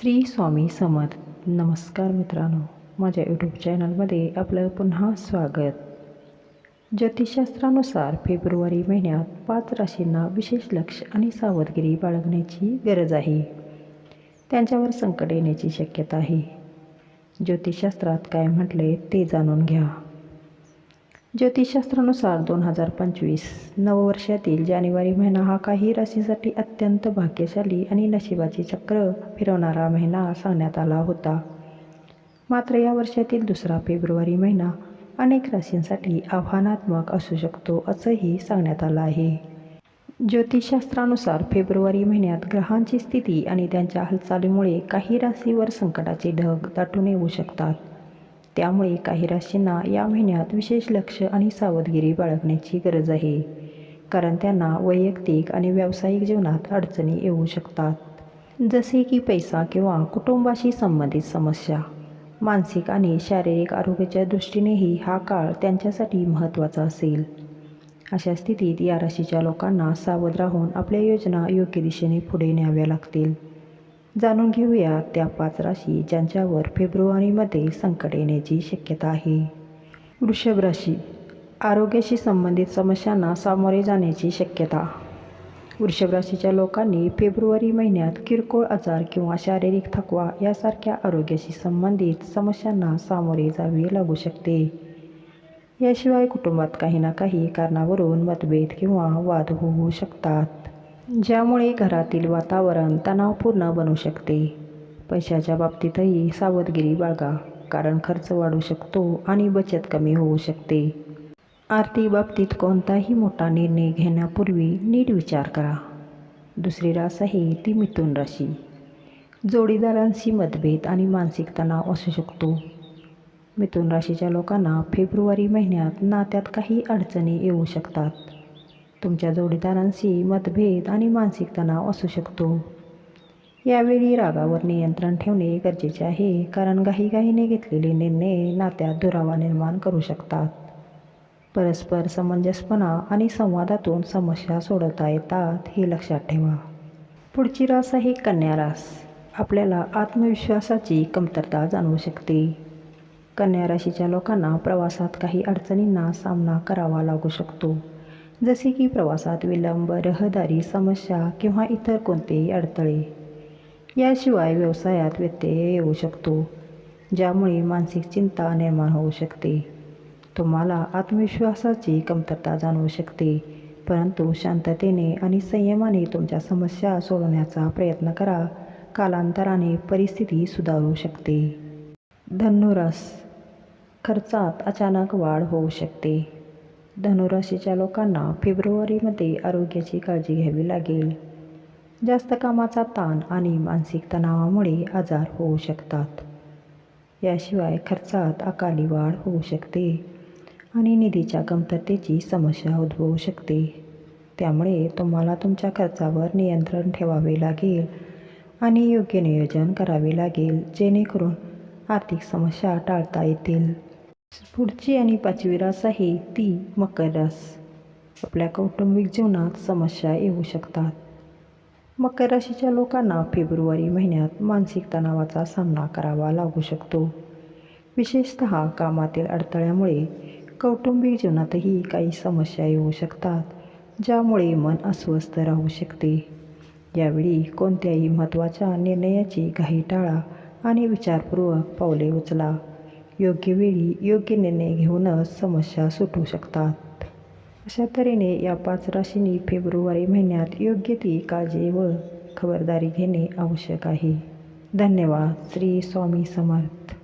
श्री स्वामी समर्थ. नमस्कार मित्रांनो. माझ्या यूट्यूब चॅनलमध्ये आपलं पुन्हा स्वागत. ज्योतिषशास्त्रानुसार फेब्रुवारी महिन्यात पाच राशींना विशेष लक्ष आणि सावधगिरी बाळगण्याची गरज आहे. त्यांच्यावर संकट येण्याची शक्यता आहे. ज्योतिषशास्त्रात काय म्हटले ते जाणून घ्या. ज्योतिषशास्त्रानुसार दोन हजार पंचवीस नववर्षातील जानेवारी महिना हा काही राशीसाठी अत्यंत भाग्यशाली आणि नशिबाचे चक्र फिरवणारा महिना सांगण्यात आला होता. मात्र या वर्षातील दुसरा फेब्रुवारी महिना अनेक राशींसाठी आव्हानात्मक असू शकतो असंही सांगण्यात आलं आहे. ज्योतिषशास्त्रानुसार फेब्रुवारी महिन्यात ग्रहांची स्थिती आणि त्यांच्या हालचालीमुळे काही राशीवर संकटाचे ढग दाटून येऊ शकतात. त्यामुळे काही राशींना या महिन्यात विशेष लक्ष आणि सावधगिरी बाळगण्याची गरज आहे. कारण त्यांना वैयक्तिक आणि व्यावसायिक जीवनात अडचणी येऊ शकतात. जसे की पैसा किंवा कुटुंबाशी संबंधित समस्या. मानसिक आणि शारीरिक आरोग्याच्या दृष्टीनेही हा काळ त्यांच्यासाठी महत्त्वाचा असेल. अशा स्थितीत या राशीच्या लोकांना सावध राहून आपल्या योजना योग्य दिशेने पुढे न्याव्या लागतील. जाणून घेऊया त्या पाच राशी ज्यांच्यावर फेब्रुवारीमध्ये संकट येण्याची शक्यता आहे. वृषभ राशी आरोग्याशी संबंधित समस्यांना सामोरे जाण्याची शक्यता. वृषभ राशीच्या लोकांनी फेब्रुवारी महिन्यात किरकोळ आजार किंवा शारीरिक थकवा यासारख्या आरोग्याशी संबंधित समस्यांना सामोरे जावे लागू शकते. याशिवाय कुटुंबात काही ना काही कारणावरून मतभेद किंवा वाद होऊ शकतात. ज्यामुळे घरातील वातावरण तणावपूर्ण बनू शकते. पैशाच्या बाबतीतही सावधगिरी बाळगा कारण खर्च वाढू शकतो आणि बचत कमी होऊ शकते. आर्थिक बाबतीत कोणताही मोठा निर्णय घेण्यापूर्वी नीट विचार करा. दुसरी रास आहे ती मिथुन राशी. जोडीदारांशी मतभेद आणि मानसिक तणाव असू शकतो. मिथुन राशीच्या लोकांना फेब्रुवारी महिन्यात नात्यात काही अडचणी येऊ शकतात. तुमच्या जोडीदारांशी मतभेद आणि मानसिक तणाव असू शकतो. यावेळी रागावर नियंत्रण ठेवणे गरजेचे आहे कारण घाईघाईने घेतलेले निर्णय नात्यात दुरावा निर्माण करू शकतात. परस्पर समंजसपणा आणि संवादातून समस्या सोडवता येतात हे लक्षात ठेवा. पुढची रास आहे कन्या रास. आपल्याला आत्मविश्वासाची कमतरता जाणवू शकते. कन्या राशीच्या लोकांना प्रवासात काही अडचणींना सामना करावा लागू शकतो. जसे की प्रवासात विलंब रहदारी समस्या किंवा इतर कोणतेही अडथळे. याशिवाय व्यवसायात व्यत्यय येऊ शकतो ज्यामुळे मानसिक चिंता निर्माण होऊ शकते. तुम्हाला आत्मविश्वासाची कमतरता जाणवू शकते परंतु शांततेने आणि संयमाने तुमच्या समस्या सोडवण्याचा प्रयत्न करा. कालांतराने परिस्थिती सुधारू शकते. धनुरास. खर्चात अचानक वाढ होऊ शकते. धनुराशीच्या लोकांना फेब्रुवारीमध्ये आरोग्याची काळजी घ्यावी लागेल. जास्त कामाचा ताण आणि मानसिक तणावामुळे आजार होऊ शकतात. याशिवाय खर्चात अकाली वाढ होऊ शकते आणि निधीच्या कमतरतेची समस्या उद्भवू शकते. त्यामुळे तुम्हाला तुमच्या खर्चावर नियंत्रण ठेवावे लागेल आणि योग्य नियोजन करावे लागेल जेणेकरून आर्थिक समस्या टाळता येतील. पुढची आणि पाचवी रास आहे ती मकर रास. आपल्या कौटुंबिक जीवनात समस्या येऊ शकतात. मकर राशीच्या लोकांना फेब्रुवारी महिन्यात मानसिक तणावाचा सामना करावा लागू शकतो. विशेषत कामातील अडथळ्यामुळे कौटुंबिक जीवनातही काही समस्या येऊ शकतात ज्यामुळे मन अस्वस्थ राहू शकते. यावेळी कोणत्याही महत्त्वाच्या निर्णयाची घाई टाळा आणि विचारपूर्वक पावले उचला. योग्य वेळी योग्य निर्णय घेऊनच समस्या सुटू शकतात. अशा तऱ्हेने या पाच राशींनी फेब्रुवारी महिन्यात योग्य ती काळजी व खबरदारी घेणे आवश्यक आहे. धन्यवाद. श्री स्वामी समर्थ.